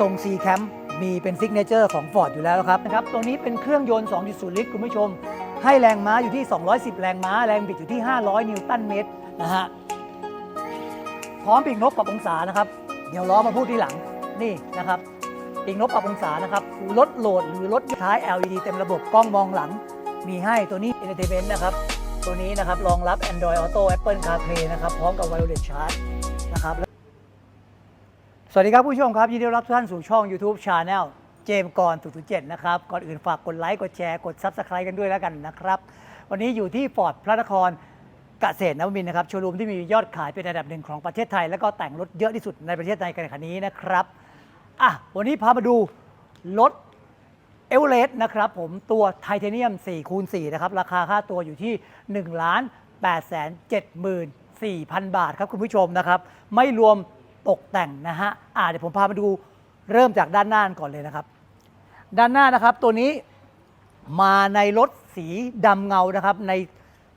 ทรง C Camp มีเป็นซิกเนเจอร์ของ Ford อยู่แล้วครับนะครับตัวนี้เป็นเครื่องยนต์ 2.0 ลิตรคุณผู้ชม ให้แรงม้าอยู่ที่ 210 แรงม้า แรงบิดอยู่ที่ 500 นิวตันเมตรนะฮะพร้อมปีกนกปรับองศานะครับ เดี๋ยวล้อมาพูดที่หลังนี่นะครับปีกนกปรับองศานะครับลดโหลดหรือลดท้าย LED เต็มระบบกล้องมองหลัง มีให้ตัวนี้ Entertainment นะครับตัวนี้นะครับรองรับ Android Auto Apple CarPlay นะครับพร้อมกับ Wireless Charge นะครับ สวัสดีครับผู้ชมครับ ยินดีต้อนรับทุกท่านสู่ช่อง YouTube Channel เจมส์กรตุเจ็ดนะครับ ก่อนอื่นฝากกดไลค์ กดแชร์ กด Subscribe กันด้วยแล้วกันนะครับ วันนี้อยู่ที่ฟอร์ดพระนครเกษตรนวมินนะครับ โชว์รูมที่มียอดขายเป็นอันดับหนึ่งของประเทศไทย แล้วก็แต่งรถเยอะที่สุดในประเทศไทยกันขณะนี้นะครับอะวันนี้พามาดูรถเอเวอเรสต์นะครับผมตัวไทเทเนียม4คูณ4นะครับราคาค่าตัวอยู่ที่1ล้าน8แสน74,000 บาทครับคุณผู้ชมนะครับไม่รวม ตกแต่งนะฮะอ่าเดี๋ยวผมพามาดูเริ่มจากด้านหน้าก่อนเลยนะครับ ด้านหน้านะครับตัวนี้มาในรถสีดำเงานะครับ ใน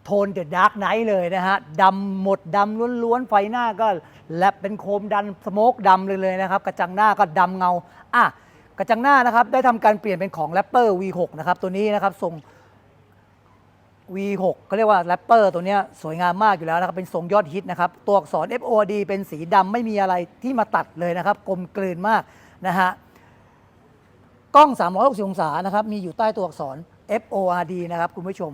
โทนเดอะดาร์กไนท์เลยนะฮะดำหมดดำล้วนๆ ไฟหน้าก็แลบเป็นโคมดันสโมกดำเลยเลยนะครับ กระจังหน้าก็ดำเงาอะกระจังหน้านะครับ ได้ทำการเปลี่ยนเป็นของแรปเปอร์ V6 นะครับ ตัวนี้นะครับทรง V6 เขาเรียกว่าแรปเปอร์ตัวเนี้ยสวยงามมากอยู่แล้วนะครับ เป็นทรงยอดฮิตนะครับ ตัวอักษร FOD เป็นสีดำไม่มีอะไรที่มาตัดเลยนะครับ กลมกลืนมากนะฮะ กล้อง 360 องศานะครับ มีอยู่ใต้ตัวอักษร FORD นะครับ คุณผู้ชม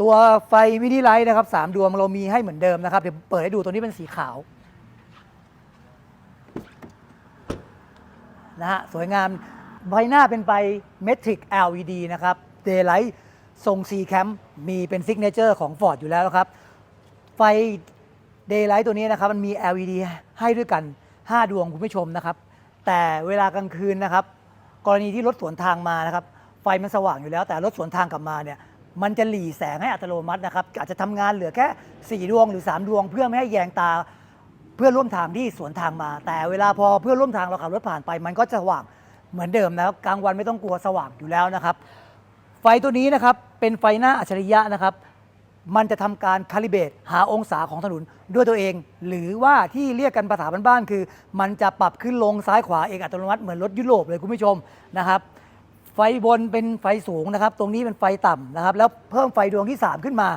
ตัวไฟวิดีไลท์นะครับ 3 ดวงเรามีให้เหมือนเดิมนะครับ เดี๋ยวเปิดให้ดูตัวนี้เป็นสีขาวนะฮะสวยงามใบหน้าเป็นไฟเมทริก LED นะครับ Daylight ทรง C Camp มีเป็นซิกเนเจอร์ของ Ford อยู่แล้วครับ ไฟ Daylight ตัวนี้นะครับมันมี LED ให้ด้วยกัน 5 ดวงคุณผู้ชมนะครับ แต่เวลากลางคืนนะครับ กรณีที่รถสวนทางมานะครับ ไฟมันสว่างอยู่แล้ว แต่รถสวนทางกลับมาเนี่ยมันจะหลีแสงให้อัตโนมัตินะครับ อาจจะทำงานเหลือแค่ 4 ดวงหรือ 3 ดวง เพื่อไม่ให้แยงตาเพื่อร่วมทางที่สวนทางมา แต่เวลาพอเพื่อร่วมทางเราขับรถผ่านไป มันก็จะสว่างเหมือนเดิมนะครับกลางวันไม่ต้องกลัวสว่างอยู่แล้วนะครับ ไฟตัวนี้นะครับเป็นไฟหน้าอัจฉริยะนะครับ มันจะทำการคาลิเบตหาองศาของถนนด้วยตัวเอง หรือว่าที่เรียกกันภาษาบ้านๆคือ มันจะปรับขึ้นลงซ้ายขวาเองอัตโนมัติเหมือนรถยุโรปเลยคุณผู้ชมนะครับไฟบนเป็นไฟสูงนะครับ ตรงนี้เป็นไฟต่ำนะครับ แล้วเพิ่มไฟดวงที่ 3 ขึ้นมา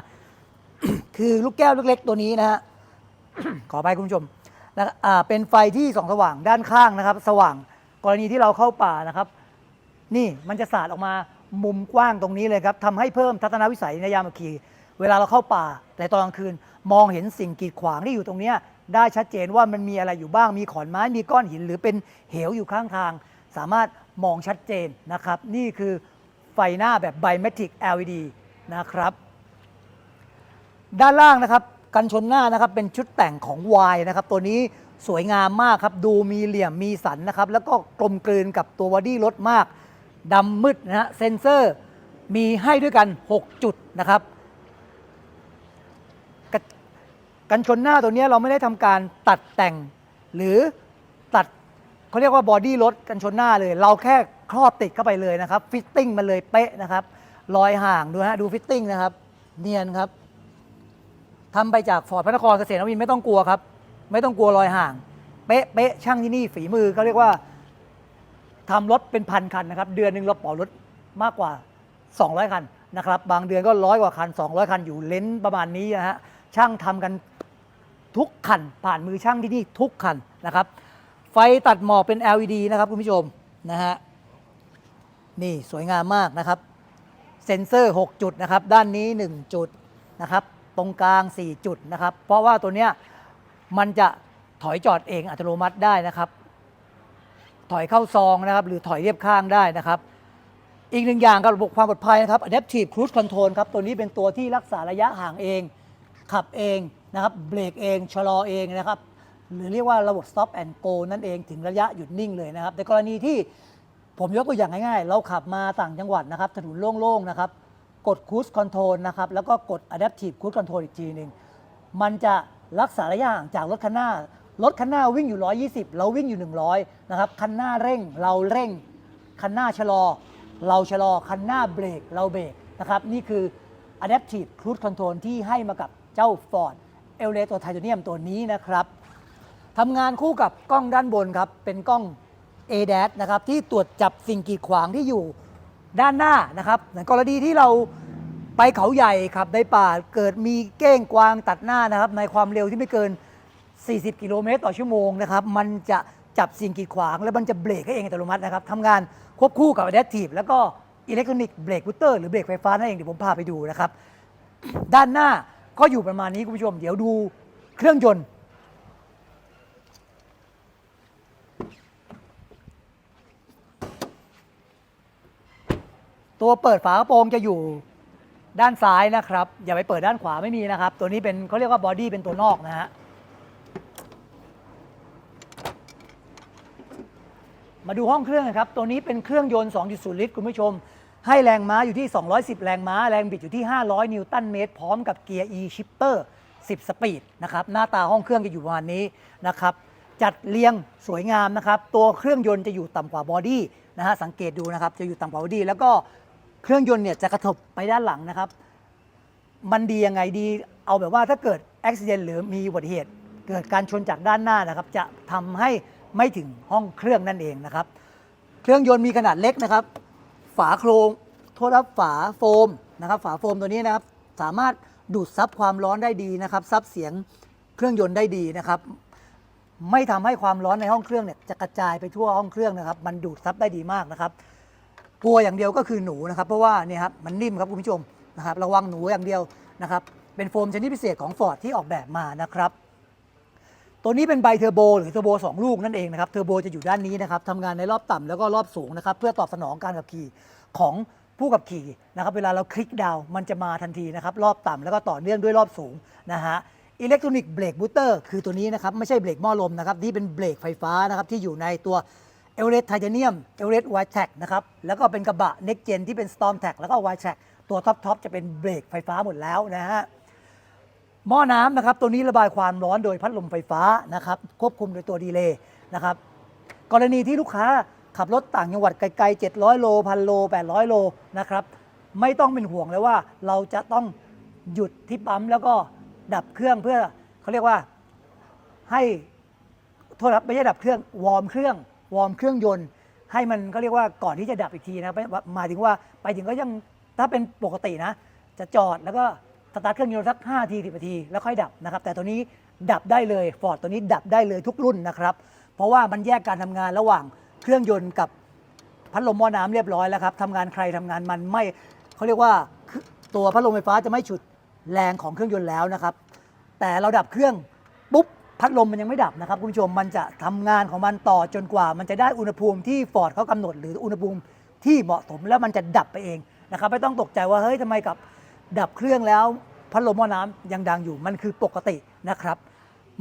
คือลูกแก้วเล็กๆ ตัวนี้นะฮะขอไปคุณผู้ชมนะอ่าเป็นไฟที่ส่องสว่างด้านข้างนะครับ สว่างกรณีที่เราเข้าป่านะครับ นี่มันจะสาดออกมา มุมกว้างตรงนี้เลยครับทำให้เพิ่มทัศนวิสัยในยามขี่เวลาเราเข้าป่า แต่ตอนกลางคืนมองเห็นสิ่งกีดขวางที่อยู่ตรงเนี้ยได้ชัดเจนว่ามันมีอะไรอยู่บ้างมีขอนไม้มีก้อนหิน หรือเป็นเหวอยู่ข้างทาง สามารถมองชัดเจนนะครับ นี่คือไฟหน้าแบบไบเมทริก LED นะครับ ด้านล่างนะครับกันชนหน้านะครับเป็นชุดแต่งของ Y นะครับ ตัวนี้สวยงามมากครับ ดูมีเหลี่ยมมีสันนะครับ แล้วก็กลมกลืนกับตัวบอดี้รถมาก ดำมืดนะฮะเซนเซอร์มีให้ด้วยกัน 6 จุดนะครับกกันชนหน้าตัวเนี้ยเราไม่ได้ทำการตัดแต่ง หรือตัดเขาเรียกว่าบอดี้รถกันชนหน้าเลย เราแค่ครอบติดเข้าไปเลยนะครับฟิตติ้งมันเลยเป๊ะนะครับรอยห่างดูฮะดูฟิตติ้งนะครับ เนียนครับทำไปจากฟอร์ดพระนครเกษตรนวินทร์ไม่ต้องกลัวครับ ไม่ต้องกลัวรอยห่าง เป๊ะเป๊ะช่างที่นี่ฝีมือเขาเรียกว่า ทำรถเป็นพันคันนะครับ เดือนหนึ่งเราปล่อยรถมากกว่า 200 คันนะครับ บางเดือนก็ร้อยกว่าคัน 200 คันอยู่เลนส์ประมาณนี้นะฮะช่างทำกันทุกคัน ผ่านมือช่างที่นี่ทุกคันนะครับ ไฟตัดหมอกเป็น LED นะครับคุณผู้ชมนะฮะนี่สวยงามมากนะครับ เซ็นเซอร์ 6 จุดนะครับ ด้านนี้ 1 จุดนะครับตรงกลาง 4 จุดนะครับ เพราะว่าตัวเนี้ยมันจะถอยจอดเองอัตโนมัติได้นะครับ ถอยเข้าซองนะครับ หรือถอยเรียบข้างได้นะครับ อีกหนึ่งอย่างกับระบบความปลอดภัยนะครับ Adaptive Cruise Control ครับ ตัวนี้เป็นตัวที่รักษาระยะห่างเอง ขับเองนะครับ เบรกเอง ชะลอเองนะครับ หรือเรียกว่าระบบ Stop and Go นั่นเอง ถึงระยะหยุดนิ่งเลยนะครับ ในกรณีที่ผมยกตัวอย่างง่ายๆ เราขับมาต่างจังหวัดนะครับ ถนนโล่งๆนะครับ กด Cruise Control นะครับ แล้วก็กด Adaptive Cruise Control อีกทีหนึ่ง มันจะรักษาระยะห่างจากรถคันหน้า รถคันหน้าวิ่งอยู่ 120 เราวิ่งอยู่ 100 นะครับ คันหน้าเร่งเราเร่ง คันหน้าชะลอ เราชะลอ คันหน้าเบรกเราเบรกนะครับ นี่คือ Adaptive Cruise Control ที่ให้มากับเจ้า Ford e l e t o Titanium ตัวนี้นะครับทำงานคู่กับกล้องด้านบนครับ เป็นกล้อง a d a s นะครับที่ตรวจจับสิ่งกีดขวางที่อยู่ด้านหน้านะครับในกรณีที่เราไปเขาใหญ่ขับในป่าเกิดมีเก้งกวางตัดหน้านะครับ ในความเร็วที่ไม่เกิน 40 กิโลเมตรต่อชั่วโมงนะครับมันจะจับสิ่งกีดขวาง แล้วมันจะเบรกให้เองอัตโนมัตินะครับทำงานควบคู่กับ Adaptive แล้วก็อิเล็กทรอนิกส์เบรกบูเตอร์หรือเบรกไฟฟ้านั่นเองเดี๋ยวผมพาไปดูนะครับ ด้านหน้าก็อยู่ประมาณนี้คุณผู้ชม เดี๋ยวดูเครื่องยนต์ ตัวเปิดฝากระโปรงจะอยู่ด้านซ้ายนะครับ อย่าไปเปิดด้านขวาไม่มีนะครับ ตัวนี้เป็นเขาเรียกว่าบอดี้เป็นตัวนอกนะฮะ มาดูห้องเครื่องนะครับ ตัวนี้เป็นเครื่องยนต์ 2.0 ลิตร คุณผู้ชม ให้แรงม้าอยู่ที่ 210 แรงม้า แรงบิดอยู่ที่ 500 นิวตันเมตร พร้อมกับเกียร์ e shifter 10 สปีดนะครับ หน้าตาห้องเครื่องจะอยู่ประมาณนี้นะครับ จัดเรียงสวยงามนะครับ ตัวเครื่องยนต์จะอยู่ต่ำกว่าบอดี้นะฮะ สังเกตดูนะครับ จะอยู่ต่ำกว่าบอดี้ แล้วก็เครื่องยนต์เนี่ยจะกระทบไปด้านหลังนะครับ มันดียังไงดี เอาแบบว่าถ้าเกิดอุบิเหตุหรือมีอุบัติเหตุ เกิดการชนจากด้านหน้านะครับ จะทำให้ไม่ถึงห้องเครื่องนั่นเองนะครับ เครื่องยนต์มีขนาดเล็กนะครับ ฝาโครงโทษครับฝาโฟมนะครับ ฝาโฟมตัวนี้นะครับ สามารถดูดซับความร้อนได้ดีนะครับซับเสียงเครื่องยนต์ได้ดีนะครับ ไม่ทำให้ความร้อนในห้องเครื่องเนี่ยจะกระจายไปทั่วห้องเครื่องนะครับ มันดูดซับได้ดีมากนะครับกลัวอย่างเดียวก็คือหนูนะครับ เพราะว่าเนี่ยครับมันนิ่มครับคุณผู้ชมนะครับ ระวังหนูอย่างเดียวนะครับ เป็นโฟมชนิดพิเศษของฟอร์ดที่ออกแบบมานะครับ ตัวนี้เป็นไบเทอร์โบหรือเทอร์โบสองลูกนั่นเองนะครับ เทอร์โบจะอยู่ด้านนี้นะครับทำงานในรอบต่ำแล้วก็รอบสูงนะครับ เพื่อตอบสนองการขับขี่ของผู้ขับขี่นะครับ เวลาเราคลิกดาวมันจะมาทันทีนะครับ รอบต่ำแล้วก็ต่อเนื่องด้วยรอบสูงนะฮะ อิเล็กทรอนิกส์เบรกบูสเตอร์คือตัวนี้นะครับ ไม่ใช่เบรกหม้อลมนะครับ ที่เป็นเบรกไฟฟ้านะครับ ที่อยู่ในตัวเอเวอเรสไทเทเนียม เอเวอเรสไวท์แท็กนะครับ แล้วก็เป็นกระบะ Next Gen ที่เป็น Storm Track แล้วก็ Wide Track ตัวท็อปทจะเป็นเบรกไฟฟ้าหมดแล้วนะฮะ หม้อน้ำนะครับตัวนี้ระบายความร้อนโดยพัดลมไฟฟ้านะครับควบคุมโดยตัวดีเลย์นะครับกรณีที่ลูกค้าขับรถต่างจังหวัดไกลๆ 700 โลพันโล 800 โลนะครับไม่ต้องเป็นห่วงเลยว่าเราจะต้องหยุดที่ปั๊มแล้วก็ดับเครื่องเพื่อเขาเรียกว่าให้โทษครับไม่ใช่ดับเครื่องวอร์มเครื่องวอร์มเครื่องยนต์ ให้มันเขาเรียกว่าก่อนที่จะดับอีกทีนะไม่หมายถึงว่าไปถึงก็ยังถ้าเป็นปกตินะ จะจอดแล้วก็ สตาร์ทเครื่องยนต์สัก5ที10นาที แล้วค่อยดับนะครับ แต่ตัวนี้ดับได้เลยฟอร์ดตัวนี้ดับได้เลยทุกรุ่นนะครับ เพราะว่ามันแยกการทำงานระหว่างเครื่องยนต์กับพัดลมหม้อน้ำเรียบร้อยแล้วครับทำงานใครทำงานมันไม่เขาเรียกว่าตัวพัดลมไฟฟ้าจะไม่ฉุดแรงของเครื่องยนต์แล้วนะครับ แต่เราดับเครื่องปุ๊บพัดลมมันยังไม่ดับนะครับคุณผู้ชมมันจะทำงานของมันต่อจนกว่า มันจะได้อุณหภูมิที่ฟอร์ดเขากำหนด หรืออุณหภูมิที่เหมาะสมแล้วมันจะดับไปเองนะครับไม่ต้องตกใจว่าเฮ้ยทำไมกับ ดับเครื่องแล้วพัดลมหม้อน้ำยังดังอยู่มันคือปกตินะครับ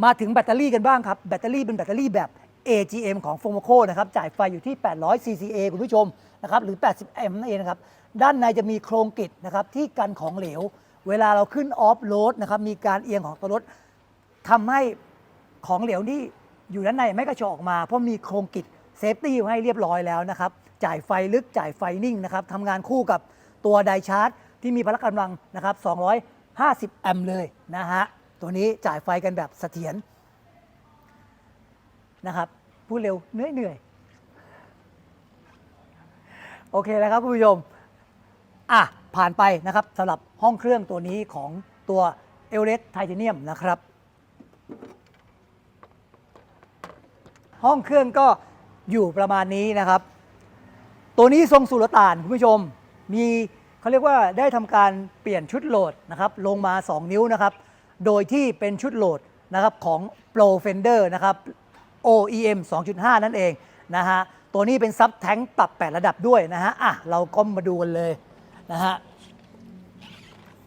มาถึงแบตเตอรี่กันบ้างครับ แบตเตอรี่เป็นแบตเตอรี่แบบ AGM ของ f o m o c o นะครับจ่ายไฟอยู่ที่ 800 CCA คุณผู้ชมนะครับหรือ 80 M นั่นเองนะครับด้านในจะมีโครงกริดนะครับที่กันของเหลว เวลาเราขึ้นออฟโรดนะครับมีการเอียงของตัวรถทำให้ของเหลวที่อยู่ด้านในไม่กระโจนออกมา เพราะมีโครงกริดเซฟตี้ให้เรียบร้อยแล้วนะครับจ่ายไฟลึกจ่ายไฟนิ่งนะครับทำงานคู่กับตัวไดชาร์จ ที่มีพละกำลังนะครับ 250 แอมป์เลยนะฮะ ตัวนี้จ่ายไฟกันแบบเสถียรนะครับ พูดเร็วเหนื่อยเหนื่อยโอเคนะครับคุณผู้ชม อะ ผ่านไปนะครับสำหรับห้องเครื่องตัวนี้ของตัวเอลเ r รสไทเทเนียมนะครับ ห้องเครื่องก็อยู่ประมาณนี้นะครับ ตัวนี้ทรงสุลต่านคุณผู้ชมมี เขาเรียกว่าได้ทำการเปลี่ยนชุดโหลดนะครับลงมา 2 นิ้วนะครับ โดยที่เป็นชุดโหลดนะครับของ Pro Fender นะครับ OEM 2.5 นั่นเองนะฮะ ตัวนี้เป็นซับแท้งปรับ 8 ระดับด้วยนะฮะ อะ เราก็มาดูกันเลยนะฮะ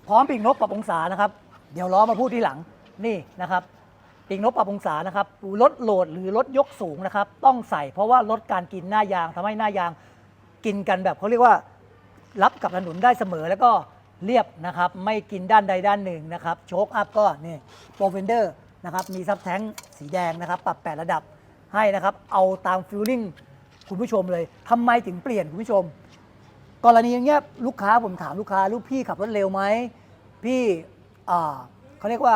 พร้อมปีกนกปรับองศานะครับ เดี๋ยวล้อมาพูดทีหลัง นี่นะครับปีกนกปรับองศานะครับลดโหลดหรือลดยกสูงนะครับ ต้องใส่เพราะว่าลดการกินหน้ายางทำให้หน้ายางกินกันแบบเขาเรียกว่า รับกับถนนได้เสมอแล้วก็เรียบนะครับ ไม่กินด้านใดด้านหนึ่งนะครับ โชคอัพก็นี่โปรเฟนเดอร์นะครับมีซับแท้งสีแดงนะครับ ปรับ 8 ระดับให้นะครับ เอาตามฟิลลิ่งคุณผู้ชมเลยทำไมถึงเปลี่ยนคุณผู้ชม กรณีอย่างเงี้ยลูกค้าผมถามลูกค้าลูกพี่ขับรถเร็วไหมพี่อ่าเขาเรียกว่า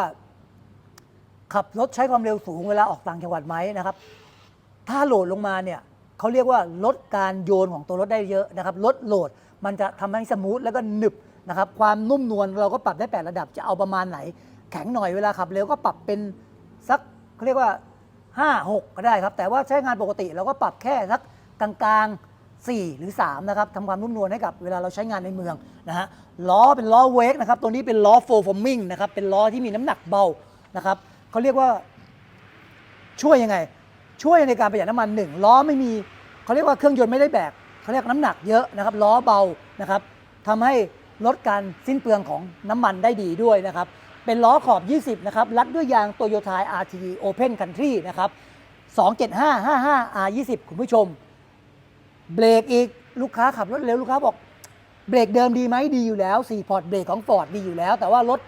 ขับรถใช้ความเร็วสูงเวลาออกต่างจังหวัดไหมนะครับ ถ้าโหลดลงมาเนี่ยเขาเรียกว่าลดการโยนของตัวรถได้เยอะนะครับ ลดโหลด มันจะทำให้สมูทแล้วก็หนึบนะครับความนุ่มนวลเราก็ปรับได้ 8 ระดับจะเอาประมาณไหน แข็งหน่อยเวลาขับเร็วก็ปรับเป็นสักเขาเรียกว่า 5 6 ก็ได้ครับ แต่ว่าใช้งานปกติเราก็ปรับแค่สักกลางๆ 4 หรือ 3 นะครับทำความนุ่มนวลให้กับเวลาเราใช้งานในเมืองนะฮะล้อเป็นล้อเวกนะครับตัวนี้เป็นล้อโฟฟอร์มิงนะครับเป็นล้อที่มีน้ำหนักเบานะครับเขาเรียกว่าช่วยยังไง ช่วยในการประหยัดน้ำมันหนึ่งล้อไม่มีเขาเรียกว่าเครื่องยนต์ไม่ได้แบก เขาเรียกน้ำหนักเยอะนะครับล้อเบานะครับทำให้ลดการสิ้นเปลืองของน้ำมันได้ดีด้วยนะครับเป็นล้อขอบ 20 นะครับ รัดด้วยยางโตโยต้า RT Open Country นะครับ 27555 R20 คุณผู้ชม เบรกอีกลูกค้าขับรถเร็ว ลูกค้าบอก เบรกเดิมดีไหมดีอยู่แล้ว 4 พอร์ตเบรกของ Ford ดีอยู่แล้ว แต่ว่ารถ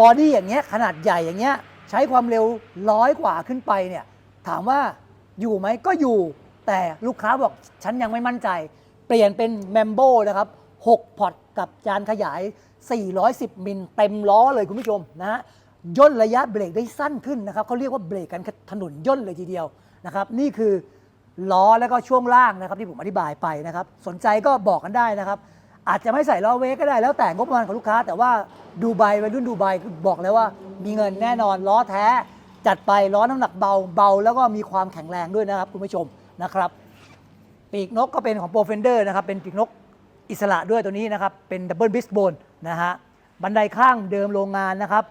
บอดี้อย่างเงี้ยขนาดใหญ่อย่างเงี้ยใช้ความเร็วร้อยกว่าขึ้นไปเนี่ย ถามว่าอยู่ไหมก็อยู่ แต่ลูกค้าบอกฉันยังไม่มั่นใจ เปลี่ยนเป็นแมมโบนะครับ 6 พอร์ตกับจานขยาย 410 มิลเต็มล้อเลยคุณผู้ชมนะฮะย่นระยะเบรกได้สั้นขึ้นนะครับเขาเรียกว่าเบรกกันถนนย่นเลยทีเดียวนะครับนี่คือล้อแล้วก็ช่วงล่างนะครับที่ผมอธิบายไปนะครับ สนใจก็บอกกันได้นะครับ อาจจะไม่ใส่ล้อเวกก็ได้แล้วแต่งบประมาณของลูกค้า แต่ว่าดูไบวัยรุ่นดูไบบอกแล้วว่า มีเงินแน่นอนล้อแท้ จัดไปล้อน้ำหนักเบาเบา แล้วก็มีความแข็งแรงด้วยนะครับคุณผู้ชม นะครับ ปีกนกก็เป็นของโปรเฟนเดอร์นะครับ เป็นปีกนกอิสระด้วยตัวนี้นะครับ เป็นดับเบิลบิสโบนนะฮะ บันไดข้างเดิมโรงงานนะครับ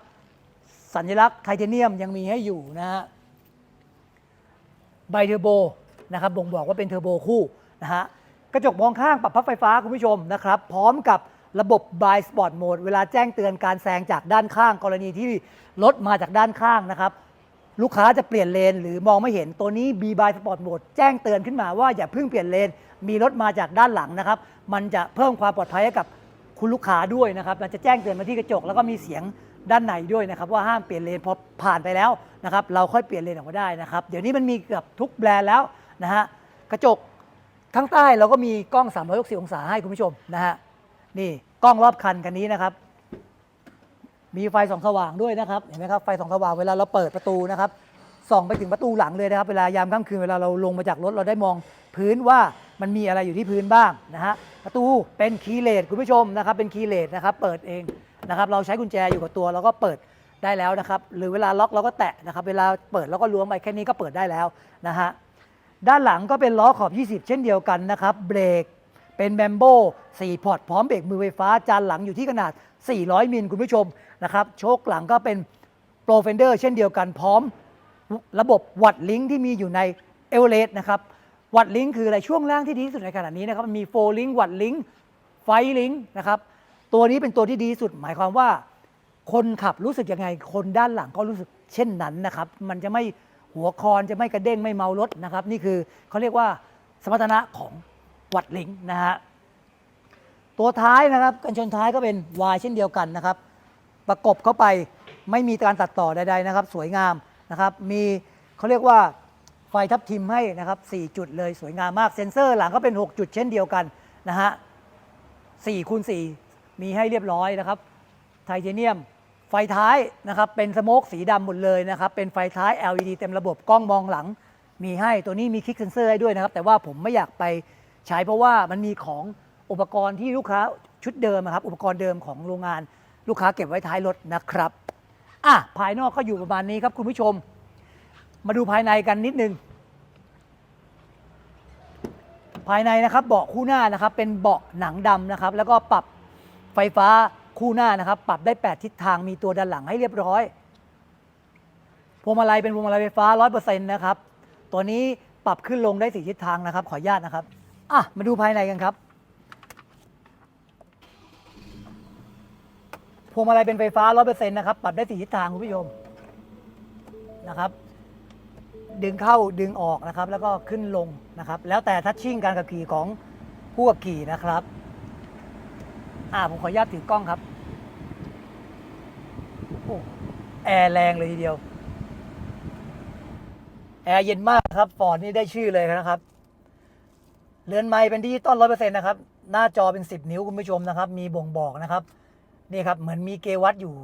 สัญลักษณ์ไทเทเนียมยังมีให้อยู่นะฮะ ไบเทอร์โบนะครับ บ่งบอกว่าเป็นเทอร์โบคู่นะฮะ กระจกมองข้างปรับพับไฟฟ้าคุณผู้ชมนะครับ พร้อมกับระบบ by sport mode เวลาแจ้งเตือนการแซงจากด้านข้างกรณีที่รถมาจากด้านข้างนะครับ ลูกค้าจะเปลี่ยนเลน หรือมองไม่เห็นตัวนี้ B by Sport Mode แจ้งเตือนขึ้นมาว่าอย่าเพิ่งเปลี่ยนเลน มีรถมาจากด้านหลังนะครับ มันจะเพิ่มความปลอดภัยให้กับคุณลูกค้าด้วยนะครับ มันจะแจ้งเตือนมาที่กระจก แล้วก็มีเสียงด้านในด้วยนะครับ ว่าห้ามเปลี่ยนเลนพอผ่านไปแล้วนะครับ เราค่อยเปลี่ยนเลนออกมาได้นะครับ เดี๋ยวนี้มันมีเกือบทุกแบรนด์แล้วนะฮะกระจกข้างใต้เราก็มีกล้อง 360 องศาให้คุณผู้ชมนะฮะนี่กล้องรอบคันคันนี้นะครับ มีไฟส่องสว่างด้วยนะครับเห็นไหมครับไฟส่องสว่างเวลาเราเปิดประตูนะครับส่องไปถึงประตูหลังเลยนะครับ เวลายามค่ำคืนเวลาเราลงมาจากรถเราได้มองพื้นว่ามันมีอะไรอยู่ที่พื้นบ้างนะฮะประตูเป็นคีย์เลสคุณผู้ชมนะครับ เป็นคีย์เลสนะครับ เปิดเองนะครับ เราใช้กุญแจอยู่กับตัวเราก็เปิดได้แล้วนะครับ หรือเวลาล็อกเราก็แตะนะครับ เวลาเปิดเราก็ล้วงไปแค่นี้ก็เปิดได้แล้วนะฮะด้านหลังก็เป็นล้อขอบ 20 เช่นเดียวกันนะครับเบรกเป็นแบมโบ4พอร์ตพร้อมเบรกมือไฟฟ้าจานหลังอยู่ที่ขนาด 400 มิลคุณผู้ชม นะครับโชคหลังก็เป็นโปรเฟนเดอร์เช่นเดียวกันพร้อมระบบวัดลิงที่มีอยู่ในเอเวอเรสต์นะครับวัดลิงคืออะไรช่วงล่างที่ดีที่สุดในขณะนี้นะครับมันมีโฟลิงวัดลิงไฟลิงนะครับตัวนี้เป็นตัวที่ดีที่สุดหมายความว่า คนขับรู้สึกยังไง คนด้านหลังก็รู้สึกเช่นนั้นนะครับ มันจะไม่หัวคอนจะไม่กระเด้งไม่เมารถนะครับ นี่คือเขาเรียกว่าสมรรถนะของวัดลิงนะฮะตัวท้ายนะครับกันชนท้ายก็เป็นวายเช่นเดียวกันนะครับ ประกบเข้าไปไม่มีการตัดต่อใดๆนะครับ สวยงามนะครับ มีเขาเรียกว่าไฟทับทิมให้นะครับ 4 จุดเลยสวยงามมากเซ็นเซอร์หลังก็เป็น 6 จุดเช่นเดียวกันนะฮะ4คูณ4มีให้เรียบร้อยนะครับ ไทเทเนียม ไฟท้ายนะครับ เป็นสโมกสีดำหมดเลยนะครับ เป็นไฟท้าย LED เต็มระบบกล้องมองหลัง มีให้ตัวนี้มีคลิกเซนเซอร์ให้ด้วยนะครับ แต่ว่าผมไม่อยากไปใช้เพราะว่ามันมีของอุปกรณ์ที่ลูกค้าชุดเดิมอะครับ อุปกรณ์เดิมของโรงงาน ลูกค้าเก็บไว้ท้ายรถนะครับอะภายนอกก็อยู่ประมาณนี้ครับคุณผู้ชม มาดูภายในกันนิดนึง ภายในนะครับเบาะคู่หน้านะครับ เป็นเบาะหนังดำนะครับ แล้วก็ปรับไฟฟ้าคู่หน้านะครับ ปรับได้ 8 ทิศทางมีตัวด้านหลังให้เรียบร้อยพวงมาลัยเป็นพวงมาลัยไฟฟ้า 100%นะครับ ตัวนี้ปรับขึ้นลงได้สี่ทิศทางนะครับ ขออนุญาตนะครับ อะ มาดูภายในกันครับ พวงมาลัยเป็นไฟฟ้า 100%นะครับ ปรับได้สี่ทิศทางคุณผู้ชมนะครับ ดึงเข้าดึงออกนะครับ แล้วก็ขึ้นลงนะครับ แล้วแต่ทัชชิ่งการขับขี่ของผู้ขับขี่นะครับ อ่าผมขออนุญาตถือกล้องครับโอ้แอร์แรงเลยทีเดียว แอร์เย็นมากครับฟอร์ดนี่ได้ชื่อเลยนะครับ เรือนไม้เป็นดิจิตอลร้อยเปอร์เซ็นต์นะครับ หน้าจอเป็น10นิ้วคุณผู้ชมนะครับ มีบ่งบอกนะครับ นี่ครับเหมือนมีเกวัตอยู่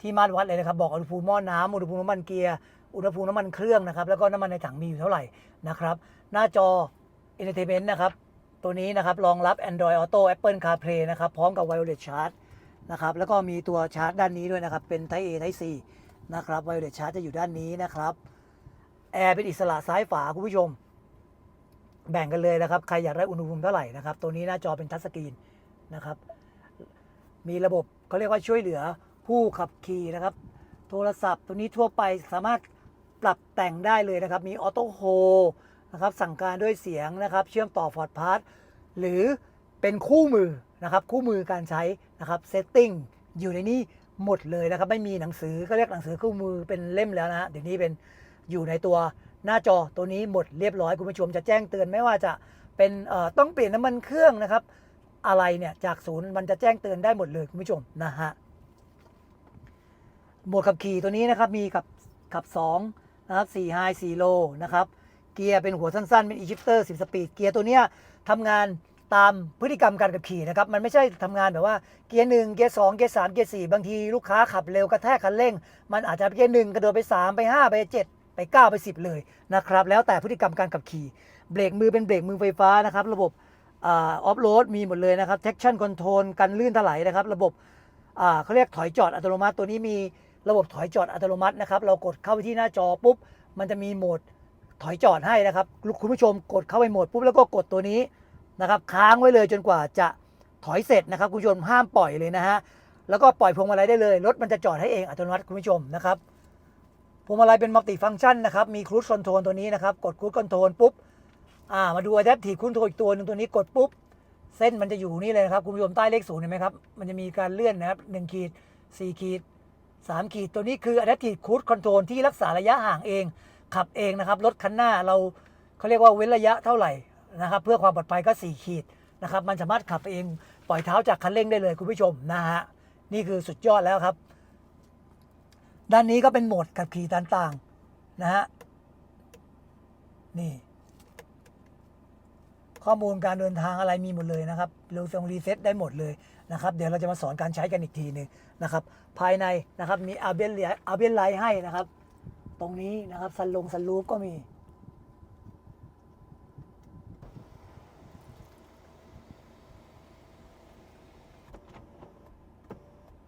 ที่มาตรวัดเลยนะครับ บอกอุณหภูมิหม้อน้ำอุณหภูมิน้ำมันเกียร์อุณหภูมิน้ำมันเครื่องนะครับ แล้วก็น้ำมันในถังมีอยู่เท่าไหร่นะครับ หน้าจอ Entertainment นะครับ ตัวนี้นะครับรองรับ Android Auto Apple CarPlay นะครับพร้อมกับ Wireless Charge นะครับแล้วก็มีตัวชาร์จด้านนี้ด้วยนะครับ เป็น Type A Type C นะครับ Wireless Charge จะอยู่ด้านนี้นะครับแอร์เป็นอิสระซ้ายฝาคุณผู้ชม แบ่งกันเลยนะครับ ใครอยากได้อุณหภูมิเท่าไหร่นะครับ ตัวนี้หน้าจอเป็นทัชสกรีนนะครับ มีระบบ เขาเรียกว่าช่วยเหลือผู้ขับขี่นะครับ โทรศัพท์ตัวนี้ทั่วไปสามารถปรับแต่งได้เลยนะครับ มีออโต้โฮนะครับสั่งการด้วยเสียงนะครับ เชื่อมต่อฟอร์ดพาร์ทหรือเป็นคู่มือนะครับ คู่มือการใช้นะครับเซตติ้งอยู่ในนี้หมดเลยนะครับ ไม่มีหนังสือก็เรียกหนังสือคู่มือเป็นเล่มแล้วนะเดี๋ยวนี้เป็นอยู่ในตัวหน้าจอตัวนี้หมดเรียบร้อยคุณผู้ชมจะแจ้งเตือนไม่ว่าจะเป็นต้องเปลี่ยนน้ำมันเครื่องนะครับ อะไรเนี่ยจากศูนย์มันจะแจ้งเตือนได้หมดเลยคุณผู้ชมนะฮะหมวดขับขี่ตัวนี้นะครับมีขับขับ2นะครับ4 High 4 Low นะครับเกียร์เป็นหัวสั้น ๆ เป็น e-shifter 10 สปีดเกียร์ตัวเนี้ยทำงานตามพฤติกรรมการขับขี่นะครับมันไม่ใช่ทำงานแบบว่าเกียร์หนึ่งเกียร์สองเกียร์สามเกียร์สี่บางทีลูกค้าขับเร็วกระแทกคันเร่ง มันอาจจะเกียร์หนึ่งกระโดดไป 3 ไป 5 ไป 7 ไป 9 ไป 10 เลยนะครับแล้วแต่พฤติกรรมการขับขี่ เบรกมือเป็นเบรกมือไฟฟ้านะครับระบบ ออฟโรดมีหมดเลยนะครับ traction control กันลื่นถลายนะครับ ระบบเขาเรียกถอยจอดอัตโนมัติ ตัวนี้มีระบบถอยจอดอัตโนมัตินะครับ เรากดเข้าไปที่หน้าจอปุ๊บ มันจะมีโหมดถอยจอดให้นะครับ คุณผู้ชมกดเข้าไปโหมดปุ๊บแล้วก็กดตัวนี้นะครับค้างไว้เลยจนกว่าจะถอยเสร็จนะครับคุณผู้ชมห้ามปล่อยเลยนะฮะแล้วก็ปล่อยพวงมาลัยได้เลยรถมันจะจอดให้เองอัตโนมัติคุณผู้ชมนะครับพวงมาลัยเป็นมัลติฟังก์ชันนะครับมีครู i คอนโทรลตัวนี้นะครับกดครู i คอนโทรลปุ๊บ อ่ามาดู Adaptive Control อีกตัวหนึ่งตัวนี้กดปุ๊บ เส้นมันจะอยู่นี่เลยนะครับ คุณผู้ชมใต้เลขศูนย์เห็นไหมครับ มันจะมีการเลื่อนนะครับหนึ่งขีดสี่ขีดสามขีดตัวนี้คือ Adaptive Cruise Control ที่รักษาระยะห่างเอง ขับเองนะครับรถคันหน้าเราเขาเรียกว่าเว้นระยะเท่าไหร่นะครับ เพื่อความปลอดภัยก็ 4 ขีดนะครับ มันสามารถขับเองปล่อยเท้าจากคันเร่งได้เลยคุณผู้ชมนะฮะนี่คือสุดยอดแล้วครับ ด้านนี้ก็เป็นโหมดขับขี่ต่างๆนะฮะนี่ ข้อมูลการเดินทางอะไรมีหมดเลยนะครับเราส่งรีเซ็ตได้หมดเลยนะครับ เดี๋ยวเราจะมาสอนการใช้กันอีกทีหนึงนะครับ ภายในนะครับมีอาเบียนอาเบียนไลท์ให้นะครับ ตรงนี้นะครับซันลงซันรูฟก็มี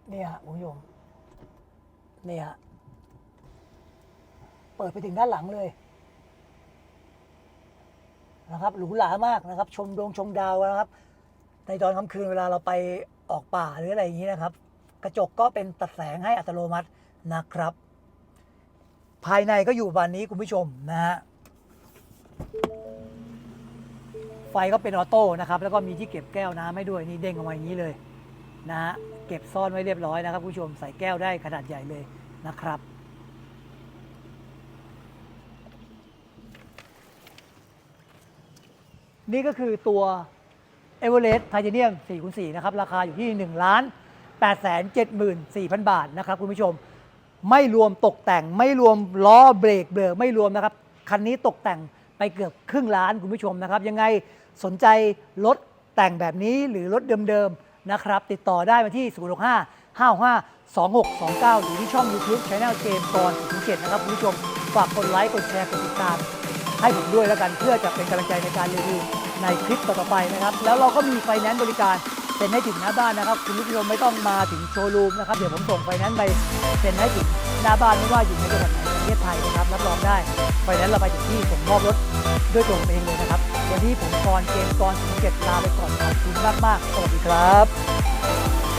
เนี่ยคุณผู้ชมเนี่ยเปิดไปถึงด้านหลังเลย นะครับหรูหรามากนะครับ ชมดวงชมดาวนะครับ ในตอนค่ำคืนเวลาเราไปออกป่าหรืออะไรอย่างนี้นะครับ กระจกก็เป็นตัดแสงให้อัตโนมัตินะครับ ภายในก็อยู่บานนี้คุณผู้ชมนะฮะไฟก็เป็นออโต้นะครับ แล้วก็มีที่เก็บแก้วน้ำให้ด้วยนี่เด้งออกมาอย่างนี้เลยนะฮะเก็บซ่อนไว้เรียบร้อยนะครับคุณผู้ชมใส่แก้วได้ขนาดใหญ่เลยนะครับ นี่ก็คือตัว e v e r e s t Titanium 4คูณ4นะครับ ราคาอยู่ที่ 1 ล้าน 8 7 4 0 0 0 บาทนะครับคุณผู้ชม ไม่รวมตกแต่ง ไม่รวมล้อเบรกเบรกไม่รวมนะครับ คันนี้ตกแต่งไปเกือบครึ่งล้านคุณผู้ชมนะครับ ยังไงสนใจรถแต่งแบบนี้หรือรถเดิมๆนะครับ ติดต่อได้มาที่ 0 6 5 5 5 2 6 2 9 หรือที่ช่อง YouTube Channel เจมส์กร7นะครับคุณผู้ชม ฝากกดไลค์ กดแชร์ กดติดตามให้ผมด้วยแล้วกันเพื่อจะเป็นกำลังใจในการรีวิว ในคลิปต่อๆไปนะครับ แล้วเราก็มีไฟแนนซ์บริการเซ็นให้ถึงหน้าบ้านนะครับ คุณผู้ชมไม่ต้องมาถึงโชว์รูมนะครับ เดี๋ยวผมส่งไฟแนนซ์ไปเซ็นให้ถึงหน้าบ้านไม่ว่าอยู่ในจังหวัดไหนประเทศไทยนะครับรับรองได้ไฟแนนซ์เราไปถึงที่ผมมอบรถด้วยตัวผมเองเลยนะครับ วันนี้ผมกรเกมกรสุเกตลาไปก่อนขอบคุณมากๆสวัสดีครับ